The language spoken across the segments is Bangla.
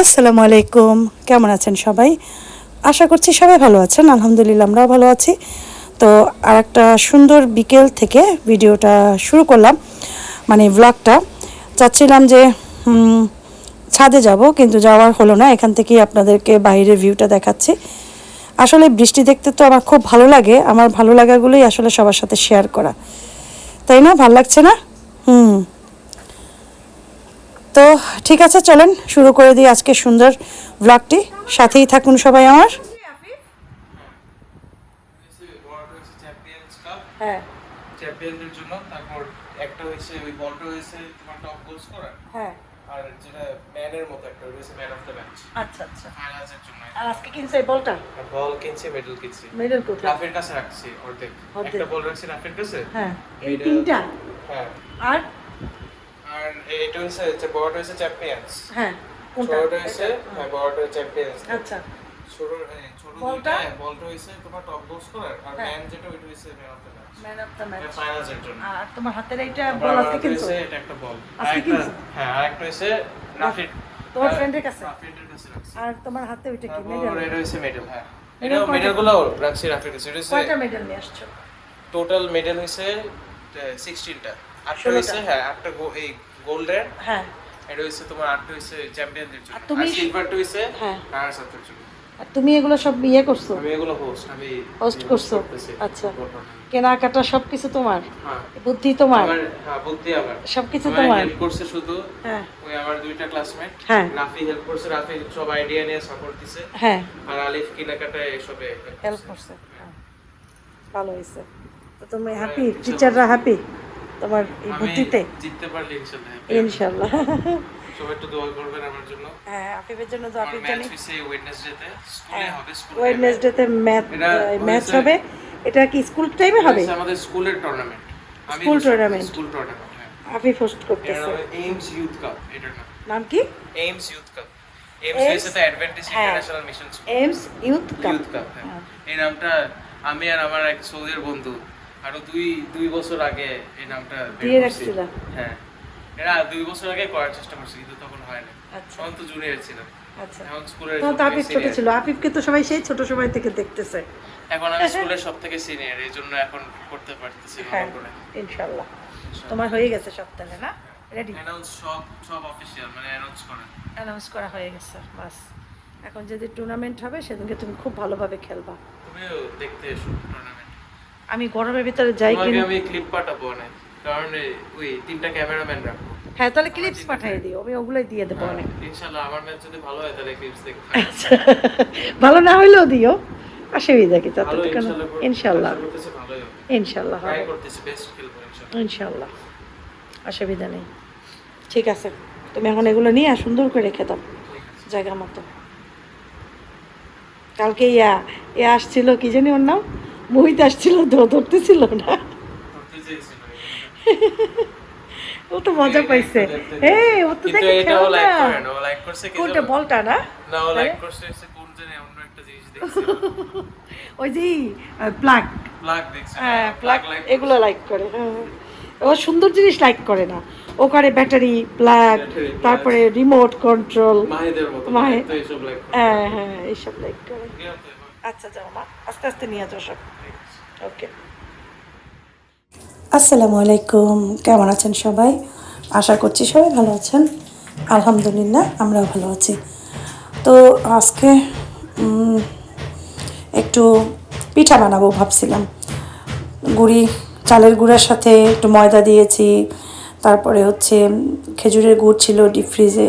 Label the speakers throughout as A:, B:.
A: আসসালামু আলাইকুম। কেমন আছেন সবাই? আশা করছি সবাই ভালো আছেন। আলহামদুলিল্লাহ আমরাও ভালো আছি। তো আর একটা সুন্দর বিকেল থেকে ভিডিওটা শুরু করলাম মানে ব্লগটা চাচ্ছিলাম যে ছাদে যাব, কিন্তু যাওয়ার হলো না। এখান থেকেই আপনাদেরকে বাইরের ভিউটা দেখাচ্ছি। আসলে বৃষ্টি দেখতে তো আমার খুব ভালো লাগে। আমার ভালো লাগাগুলোই আসলে সবার সাথে শেয়ার করা। তাই না? ভালো লাগছে না? হুম। তো ঠিক আছে চলেন শুরু করে দিই আজকে সুন্দর ব্লগটি সাথেই থাকুন সবাই আমার। হ্যাঁ।
B: চ্যাম্পিয়নদের জন্য তারপর একটা হয়েছে ওই বলটা হয়েছে তোমার টপ গোল স্কোরার
A: হ্যাঁ।
B: আর যেটা ম্যানের মতো একটা হয়েছে ম্যান অফ দ্য ম্যাচ
A: আচ্ছা আচ্ছা।
B: ফাইনালসের জন্য
A: আর আজকে কিনছে বলটা?
B: বল কিনছে মেডেল কিনছে।
A: মেডেল কোথায়?
B: রাফের কাছে রাখছি অর্ধেক।
A: অর্ধেক।
B: একটা বল রাখছি রাফের কাছে।
A: হ্যাঁ। এই তিনটা?
B: হ্যাঁ।
A: আর
B: আর এটা হয়েছে যে বড়টা হয়েছে চ্যাম্পিয়ন্স
A: হ্যাঁ
B: ছোটটা হয়েছে হ্যাঁ বড়টা চ্যাম্পিয়ন্স
A: আচ্ছা।
B: ছোট ছোট
A: বলটা?
B: বলটা হয়েছে তোমার টপ গোল স্কোরার আর
A: হ্যাঁ।
B: ম্যান যেটা ওইটা হয়েছে man of the match
A: man of the match
B: ফাইনালসের জন্য।
A: আর তোমার হাতের এইটা বল আজকে কিনছো
B: এটা একটা বল
A: আজকে কিনছো?
B: হ্যাঁ আরেকটা হয়েছে রাফির
A: তোমার ফ্রেন্ডের কাছে।
B: রাফির কাছে
A: আর তোমার হাতে ওইটা কি? মেডেল
B: এটা হয়েছে মেডেল হ্যাঁ। এটা
A: কয়টা?
B: রাখছি রাফির কাছে। এটা
A: কয়টা মেডেল নিয়ে আসছো?
B: টোটাল মেডেল হয়েছে সিক্সটিনটা আটটা
A: ষোলোটা।
B: হয়েছে হ্যাঁ আটটা গো- এই গোল্ডের
A: হ্যাঁ।
B: এটা হয়েছে তোমার আটটা হয়েছে চ্যাম্পিয়নদের জন্য।
A: আর তুমি-
B: সিলভারটা হয়েছে
A: হ্যাঁ।
B: রানার্স আপের জন্য।
A: আর তুমি এগুলো সব ইয়ে করছ?
B: আমি এগুলো হোস্ট আমি
A: Host করছ? আচ্ছা। কেনাকাটা সব কিছু তোমার?
B: হ্যাঁ।
A: বুদ্ধি তোমার?
B: হ্যাঁ বুদ্ধি আমার।
A: সবকিছু তোমার?
B: হেল্প করছে শুধু
A: হ্যাঁ।
B: ওই আমার দুইটা ক্লাসমেট
A: হ্যাঁ।
B: রাফি হেল্প করছে রাফি সব আইডিয়া নিয়ে সাপোর্ট দিছে।
A: হ্যাঁ।
B: আর আলিফ কেনাকাটা এসবে
A: হেল্প
B: করছে।
A: ভালো হয়েছে তো তুমি
B: হ্যাঁ,
A: হ্যাপি। টিচাররা হ্যাপি তোমার এই বুদ্ধিতে?
B: জিততে পারলে ইনশাআল্লাহ
A: ইনশাল্লাহ।
B: সবাই একটু দোয়া করবেন আমার জন্য।
A: হ্যাঁ আফিফের জন্য তো আফিফ জানি।
B: ওয়েডনেসডেতে স্কুলে
A: হ্যাঁ
B: হবে স্কুল
A: ওয়েডনেসডেতে ম্যাথ
B: এটা
A: ম্যাচ হবে। এটা কি স্কুল টাইমে হবে?
B: আমাদের স্কুলের tournament
A: School tournament?
B: School tournament হ্যাঁ।
A: আফিফ হোস্ট করতেছে।
B: এইমস ইউথ কাপ এটার নাম
A: কি?
B: এইমস ইউথ কাপ এইমস
A: হ্যাঁ।
B: স্কুল
A: ইউথ কাপ
B: হ্যাঁ। এই নামটা আমি আর আমার এক সৌদির বন্ধু আরও দুই দুই বছর আগে এই নামটা
A: দিয়ে
B: করছি।
A: রাখছিলা?
B: হ্যাঁ। এরা দুই বছর আগে করার চেষ্টা করছি কিন্তু তখন হয় না
A: আচ্ছা।
B: তখন তো জুনিয়র ছিলাম
A: আচ্ছা।
B: এখন স্কুলের
A: তো
B: সব
A: ছোট ছিল। আফিফকে তো সবাই সেই ছোট সময় থেকে দেখতেছে।
B: এখন আমি স্কুলের সব থেকে সিনিয়র এই জন্য এখন করতে পারতেছি
A: হ্যাঁ
B: ভালো করে।
A: ইনশাল্লাহ। তোমার হয়ে গেছে সব তাহলে না? রেডি
B: অ্যানাউন্স সব মানে অ্যানাউন্স করেন
A: অ্যানাউন্স করা হয়ে গেছে বাস। এখন যদি টুর্নামেন্ট হবে সেদিনকে তুমি খুব ভালোভাবে খেলবা।
B: তুমিও দেখতে এসো টুর্নামেন্ট
A: আমি গরমের ভিতরে যাই কিনা
B: আমি ক্লিপ পাঠাবো অনেক। কারণ ওই তিনটা ক্যামেরাম্যান রাখব।
A: হ্যাঁ তাহলে ক্লিপস পাঠিয়ে দিও আমি ওগুলোই দিয়ে দেবো অনেক।
B: ইনশাআল্লাহ আমার ম্যাচ যদি ভালো হয় তাহলে ক্লিপস দেখতে
A: আচ্ছা ভালো না হইলেও দিও অসুবিধা কি তাতে তো কেন
B: ইনশাআল্লাহ ইনশাআল্লাহ
A: ইনশাল্লাহ। অসুবিধা নেই। ঠিক আছে তুমি এখন এগুলো নিয়ে সুন্দর করে রেখে দাও জায়গা মতো। কালকে ইয়া এ আসছিল কি জানি ওর নাম? মোহিত আসছিল তো ধরতেছিল না। ও তো মজা পাইছে। এ ও তো দেখে।
B: করে না ও লাইক করছে কি
A: কোনটা বলটা না?
B: না ও লাইক করছে হচ্ছে কোন জানি অন্য একটা জিনিস দেখছে।
A: ওই যে প্লাগ
B: প্লাগ দেখছে।
A: হ্যাঁ প্লাগ এগুলো লাইক করে হ্যাঁ। ও সুন্দর জিনিস লাইক করে না। ও করে ব্যাটারি প্লাগ তারপরে রিমোট কন্ট্রোল
B: মাহিদের মতো
A: হ্যাঁ হ্যাঁ এইসব লাইক করে। আচ্ছা যাও মা। আস্তে আস্তে নিয়ে যাও সব। ওকে
C: আসসালামু আলাইকুম। কেমন আছেন সবাই? আশা করছি সবাই ভালো আছেন। আলহামদুলিল্লাহ, আমরাও ভালো আছি। তো আজকে একটু পিঠা বানাবো ভাবছিলাম। গুড়ি, চালের গুঁড়ার সাথে একটু ময়দা দিয়েছি। তারপরে হচ্ছে খেজুরের গুড় ছিল ডিপ ফ্রিজে।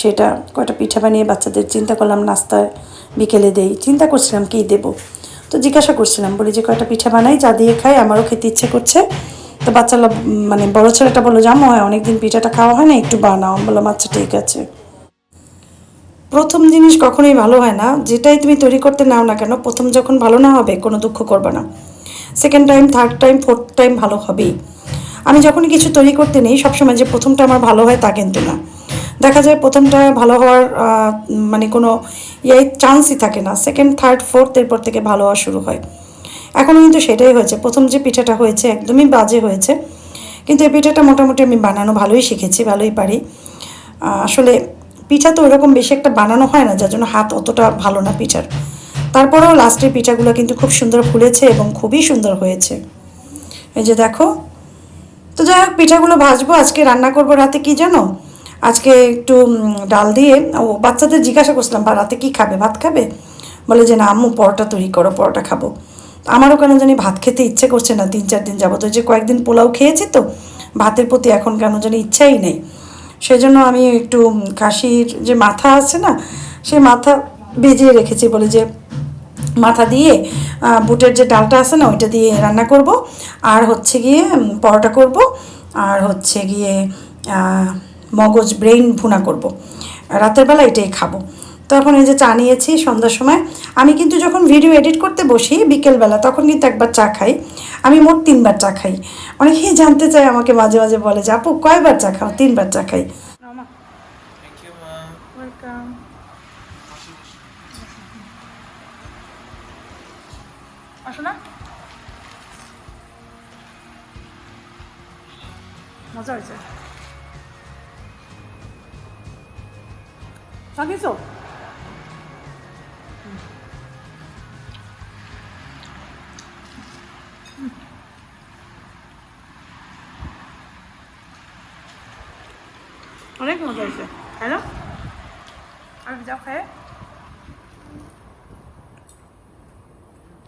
C: সেটা কয়টা পিঠা বানিয়ে বাচ্চাদের চিন্তা করলাম নাস্তায় বিকেলে দেই। চিন্তা করছিলাম কী দেবো? তো জিজ্ঞাসা করছিলাম, বলি যে কয়টা পিঠা বানাই, যা দিয়ে খাই, আমারও খেতে ইচ্ছে করছে। তো বাচ্চারা মানে বড় ছেলেটা বলল জামো হয়, অনেকদিন পিঠাটা খাওয়া হয় না, একটু বানাও। বললাম আচ্ছা ঠিক আছে। প্রথম জিনিস কখনোই ভালো হয় না। যেটাই তুমি তৈরি করতে নাও না কেন, প্রথম যখন ভালো না হবে, কোনো দুঃখ করবে না। Second time third time fourth time ভালো হবেই। আমি যখনই কিছু তৈরি করতে নেই, সবসময় যে প্রথমটা আমার ভালো হয় তা কিন্তু না। দেখা যায় প্রথমটা ভালো হওয়ার মানে কোনো ইয়ে চান্সই থাকে না। সেকেন্ড থার্ড ফোর্থ এরপর থেকে ভালো হওয়া শুরু হয়। এখনও কিন্তু সেটাই হয়েছে। প্রথম যে পিঠাটা হয়েছে একদমই বাজে হয়েছে। কিন্তু এই পিঠাটা মোটামুটি আমি বানানো ভালোই শিখেছি, ভালোই পারি। আসলে পিঠা তো ওরকম বেশি একটা বানানো হয় না, যার জন্য হাত অতটা ভালো না পিঠার। তারপরেও লাস্টের পিঠাগুলো কিন্তু খুব সুন্দর ফুলেছে এবং খুবই সুন্দর হয়েছে। এই যে দেখো। তো যাই হোক, পিঠাগুলো ভাজবো। আজকে রান্না করব রাতে, কি জানো? আজকে একটু ডাল দিয়ে, ও বাচ্চাদের জিজ্ঞাসা করছিলাম, বা রাতে কী খাবে? ভাত খাবে? বলে যে, না, আম্মু, পরোটা তৈরি করো, পরোটা খাব। আমারও কেন জানি ভাত খেতে ইচ্ছে করছে না, তিন চার দিন যাবত। যে কয়েকদিন পোলাও খেয়েছি তো, ভাতের প্রতি এখন কেন জানি ইচ্ছাই নেই। সেজন্য আমি একটু কাশির যে মাথা আছে না, সেই মাথা ভেজিয়ে রেখেছি বলে যে, মাথা দিয়ে বুটের যে ডালটা আছে না, ওইটা দিয়ে রান্না করব। আর হচ্ছে গিয়ে পরোটা করব। আর হচ্ছে গিয়ে মগজ ব্রেইন ভুনা করব। রাতের বেলা এটাই খাব। তো এখন এই যে চা নিয়েছি সন্ধ্যার সময় আমি কিন্তু যখন ভিডিও এডিট করতে বসি বিকেলবেলা তখন কিন্তু একবার চা খাই। আমি মোট তিনবার চা খাই। অনেকেই জানতে চায় আমাকে মাঝে মাঝে বলে যে আপু কয়বার চা খাও? তিনবার চা খাই। মজা হয়েছে। চাকিয়েছো অনেক মজা হয়েছে তাই না আর যাও খায়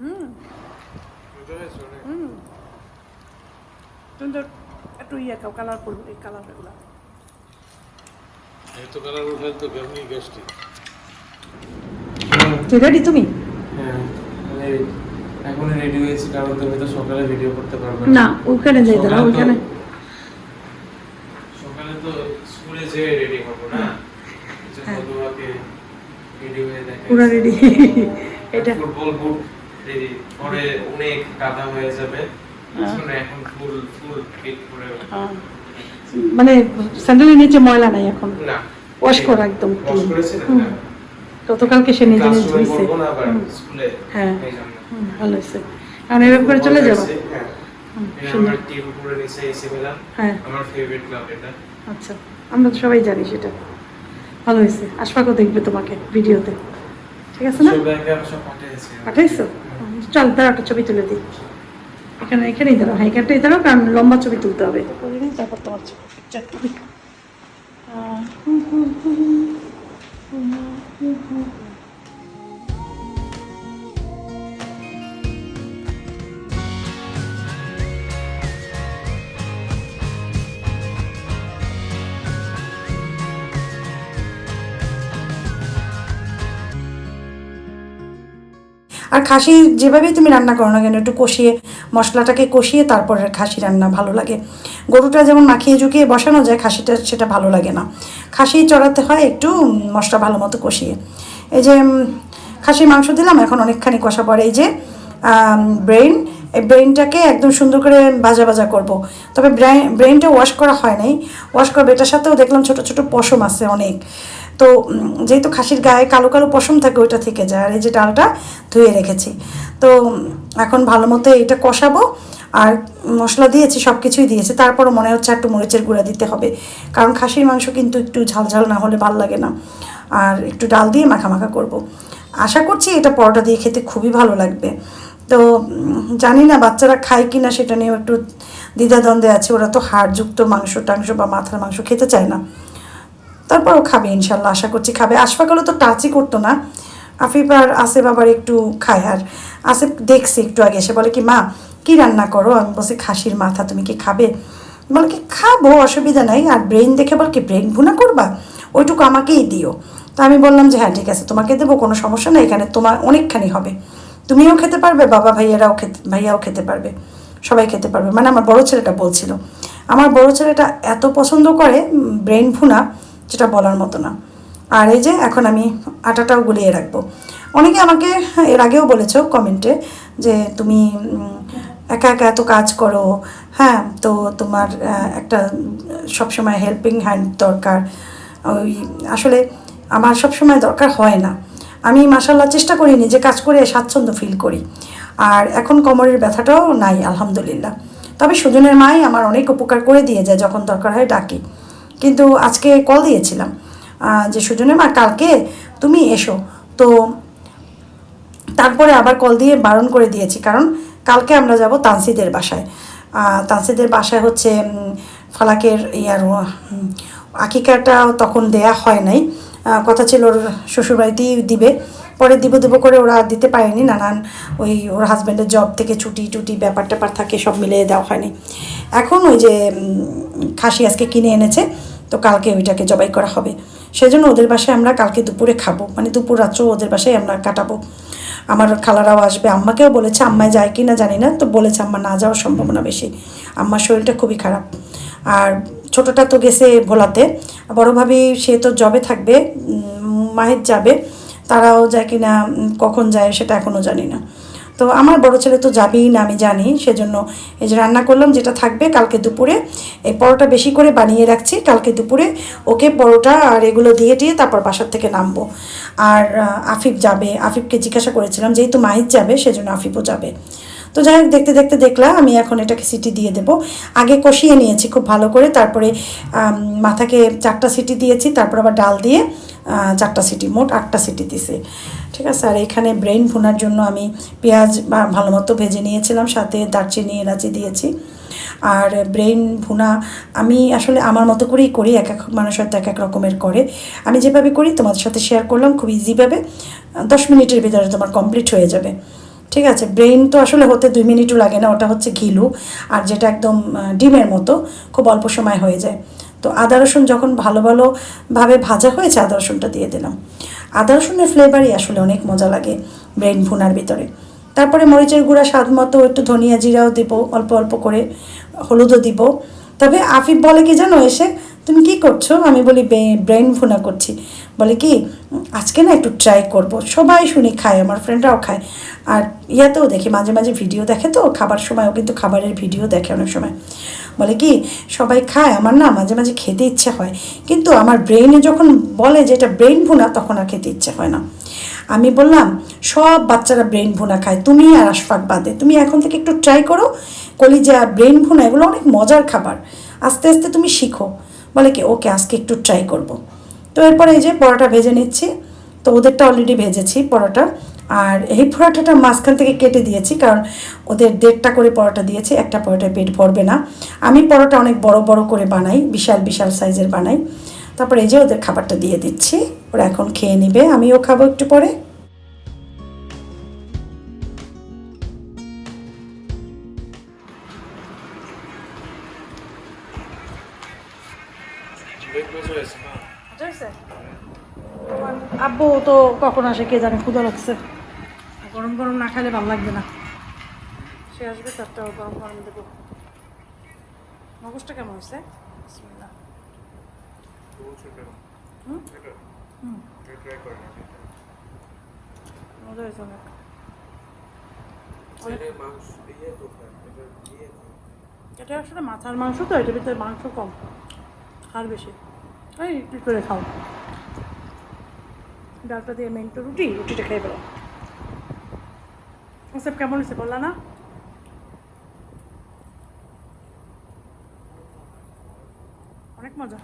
C: হুম হুম তুমি তো একটু ইয়ে খাও কালারফুল এই কালারগুলো
A: এত কালার উঠালে তো কেমনি গ্যাস্ট্রিক
C: তুই রেডি তুমি?
B: হ্যাঁ মানে এখন রেডি হয়েছি কারণ তুমি তো সকালে ভিডিও করতে পারবে
C: না। ওখানে যাই দাঁড়া
B: সকালে সকালে তো স্কুলে যেয়ে রেডি হব না।
C: হ্যাঁ।
B: তোমাকে রেডি হয়ে দেখে
C: পুরো রেডি এটা
B: ফুটবল বুট রেডি পরে অনেক কাদা হয়ে যাবে।
C: হ্যাঁ।
B: এখন ফুল ফুল ফিট করে
C: মানে স্যান্ডেলের নিচে ময়লা নাই এখন।
B: না।
C: ওয়াশ করা একদম
B: ওয়াশ
C: হুম।
B: না
C: গতকালকে সে নিজে নিজে ধুইছে। হ্যাঁ। ভালো হয়েছে। কারণ এরকম করে চলে যাব?
B: হ্যাঁ।
C: হ্যাঁ। আচ্ছা আমরা তো সবাই জানি সেটা। ভালো হয়েছে। আশফাকও দেখবে তোমাকে ভিডিওতে। ঠিক আছে না? পাঠাইছো চল দাঁড়া একটা ছবি তুলে দিই। এখানে এখানেই দাঁড়াও। হ্যাঁ এখানটাই দাঁড়াও কারণ লম্বা ছবি তুলতে হবে। তারপর তোমার আর খাসি যেভাবেই তুমি রান্না করো না কেন, একটু কষিয়ে, মশলাটাকে কষিয়ে তারপরে খাসি রান্না ভালো লাগে। গরুটা যেমন মাখিয়ে ঝুঁকিয়ে বসানো যায়, খাসিটা সেটা ভালো লাগে না। খাসি চড়াতে হয় একটু মশলা ভালো মতো কষিয়ে। এই যে খাসির মাংস দিলাম, এখন অনেকখানি কষা পড়ে। এই যে ব্রেন এই ব্রেনটাকে একদম সুন্দর করে ভাজা ভাজা করব। তবে ব্রেন ব্রেনটা ওয়াশ করা হয় নাই। ওয়াশ করবে, এটার সাথেও দেখলাম ছোট ছোট পশম আছে অনেক। তো যেহেতু খাসির গায়ে কালো কালো পশম থাকে, ওইটা থেকে যায়। আর এই যে ডালটা ধুয়ে রেখেছি। তো এখন ভালো মতো এটা কষাবো। আর মশলা দিয়েছি সব কিছুই দিয়েছে, তারপরও মনে হচ্ছে একটু মরিচের গুঁড়া দিতে হবে। কারণ খাসির মাংস কিন্তু একটু ঝাল ঝাল না হলে ভালো লাগে না। আর একটু ডাল দিয়ে মাখা করব। আশা করছি এটা পরোটা দিয়ে খেতে খুবই ভালো লাগবে। তো জানি না বাচ্চারা খায় কি না সেটা নিয়েও একটু দ্বিধাদ্বন্দ্বে আছে। ওরা তো হাড়যুক্ত মাংস টাংস বা মাথার মাংস খেতে চায় না। তারপরও খাবে ইনশাল্লাহ, আশা করছি খাবে। আশফাকালও তো টাচই করতো না। আফিফ আর আসিফ আবার একটু খায়। আর আসিফ দেখছি একটু আগে এসে বলে কি, মা কি রান্না করো? আমি বলছি, খাসির মাথা, তুমি কি খাবে? বলে কি খাব? অসুবিধা নাই। আর ব্রেন দেখে বল কি ব্রেন ভুনা করবা? ওইটুকু আমাকেই দিও। তো আমি বললাম যে হ্যাঁ ঠিক আছে, তোমাকে দেবো, কোনো সমস্যা নেই, এখানে তোমার অনেকখানি হবে। তুমিও খেতে পারবে, বাবা ভাইয়ারাও খেতে, ভাইয়াও খেতে পারবে, সবাই খেতে পারবে। মানে আমার বড় ছেলেটা বলছিল। আমার বড় ছেলেটা এত পছন্দ করে ব্রেন ভুনা, যেটা বলার মতো না। আর এই যে, এখন আমি আটাটাও গুলিয়ে রাখব। অনেকে আমাকে এর আগেও বলেছ কমেন্টে যে, তুমি একা একা এত কাজ করো। হ্যাঁ তো তোমার একটা সবসময় হেল্পিং হ্যান্ড দরকার। ওই, আসলে আমার সবসময় দরকার হয় না। আমি মাসাল্লাহ চেষ্টা করি নিজে কাজ করে স্বাচ্ছন্দ্য ফিল করি। আর এখন কোমরের ব্যথাটাও নাই, আলহামদুলিল্লাহ। তবে সুজনের মাই আমার অনেক উপকার করে দিয়ে যায় যখন দরকার হয় ডাকি। কিন্তু আজকে কল দিয়েছিলাম যে সুজনের মা, কালকে তুমি এসো। তো তারপরে আবার কল দিয়ে বারণ করে দিয়েছি। কারণ কালকে আমরা যাব তানসিদের বাসায়। তানসিদের বাসায় হচ্ছে ফালাকের ইয়ার আকিকাটা তখন দেয়া হয় নাই। কথা ছিল ওর শ্বশুরবাড়িতেই দিবে। পরে দিব দিব করে ওরা দিতে পারেনি। নানান ওই ওর হাজব্যান্ডের জব থেকে ছুটি টুটি ব্যাপার ট্যাপার থাকে, সব মিলিয়ে দেওয়া হয়নি। এখন ওই যে খাসি আজকে কিনে এনেছে, তো কালকে ওইটাকে জবাই করা হবে। সেজন্য ওদের বাসায় আমরা কালকে দুপুরে খাব। মানে দুপুর রাত্রেও ওদের বাসায় আমরা কাটাবো। আমার খালারাও আসবে। আম্মাকেও বলেছে আম্মায় যায় কি না জানি না, তো বলেছে আম্মা না যাওয়ার সম্ভাবনা বেশি। আম্মার শরীরটা খুবই খারাপ। আর ছোটোটা তো গেছে ভোলাতে। বড় ভাবি, সে তো জবে থাকবে মাহের যাবে। তারাও যায় কি না কখন যায় সেটা এখনও জানি না। তো আমার বড় ছেলে তো যাবেই না, আমি জানি। সেজন্য এই যে রান্না করলাম, যেটা থাকবে কালকে দুপুরে, এই পরোটা বেশি করে বানিয়ে রাখছি, কালকে দুপুরে ওকে পরোটা আর এগুলো দিয়ে দিয়ে তারপর বাসার থেকে নামবো। আর আফিফ যাবে। আফিফকে জিজ্ঞাসা করেছিলাম যেহেতু মাহিত যাবে? সেজন্য আফিফও যাবে। তো যাই হোক, দেখতে দেখতে দেখলাম আমি এখন এটাকে সিটি দিয়ে দেব। আগে কষিয়ে নিয়েছি খুব ভালো করে, তারপরে মাথাকে চারটা সিটি দিয়েছি, তারপর আবার ডাল দিয়ে চারটা সিটি, মোট আটটা সিটি দিছি। ঠিক আছে, আর এখানে ব্রেন ভুনার জন্য আমি পেঁয়াজ ভালো মতো ভেজে নিয়েছিলাম, সাথে দারচিনি, এলাচি দিয়েছি। আর ব্রেন ভুনা আমি আসলে আমার মতো করেই করি, এক এক মানুষ হয়তো এক এক রকমের করে। আমি যেভাবে করি, তোমাদের সাথে শেয়ার করলাম, খুব ইজিভাবে দশ মিনিটের ভিতরে তোমার কমপ্লিট হয়ে যাবে। ঠিক আছে ব্রেন তো আসলে হতে দুই মিনিটও লাগে না, ওটা হচ্ছে ঘিলু, আর যেটা একদম ডিমের মতো, খুব অল্প সময় হয়ে যায়। তো আদা রসুন যখন ভালো ভালোভাবে ভাজা হয়েছে, আদা রসুনটা দিয়ে দিলাম। আদা রসুনের ফ্লেভারই আসলে অনেক মজা লাগে ব্রেন ভুনার ভিতরে। তারপরে মরিচের গুঁড়া স্বাদ মতো একটু ধনিয়া জিরাও দিব, অল্প অল্প করে হলুদও দিব। তবে আফিফ বলে কি জানো এসে, তুমি কি করছ? আমি বলি ব্রেন ভুনা করছি। বলে কি, আজকে না একটু ট্রাই করব। সবাই শুনি খায়, আমার ফ্রেন্ডরাও খায়। আর ইয়াতেও দেখি, মাঝে মাঝে ভিডিও দেখে তো, খাবার সময়ও কিন্তু খাবারের ভিডিও দেখে অনেক সময়। বলে কি, সবাই খায়, আমার না মাঝে মাঝে খেতে ইচ্ছে হয়। কিন্তু আমার ব্রেনে যখন বলে যে এটা ব্রেন ভুনা, তখন আর খেতে ইচ্ছে হয় না। আমি বললাম, সব বাচ্চারা ব্রেন ভুনা খায়, তুমি আর আশফাক বাদে তুমি এখন থেকে একটু ট্রাই করো, কলিজা ব্রেন ভুনা, এগুলো অনেক মজার খাবার। আস্তে আস্তে তুমি শিখো। বলে কি, ওকে আজকে একটু ট্রাই করব। তো এরপরে এই যে পরোটা ভেজে নিচ্ছি। তো ওদেরটা অলরেডি ভেজেছি পরোটা। আর এই পরোটাটা মাঝখান থেকে কেটে দিয়েছি, কারণ ওদের দেড়টা করে পরোটা দিয়েছি, একটা পরোটায় পেট ভরবে না। আমি পরোটা অনেক বড় বড় করে বানাই, বিশাল বিশাল সাইজের বানাই। তারপরে এই যে ওদের খাবারটা দিয়ে দিচ্ছি, ওরা এখন খেয়ে নেবে, আমিও খাব একটু পরে।
A: আব্বু তো কখন আসে কে জানে ক্ষুদা লাগছে। গরম গরম না খাইলে ভালো লাগবে না। সে আসবে চারটা গরম গরম দেবো। মগজটা কেমন হয়েছে? বিসমিল্লাহ। হুম? হুম। মজা হয়েছে অনেক। এটা আসলে মাথার মাংস তো এটার ভিতরে মাংস কম আর বেশি। এই একটু করে খাও। ডালটা দিয়ে মেন তো রুটি, রুটিটা খেয়ে ফেলো। সব কেমন হয়েছে বললা না? অনেক মজা।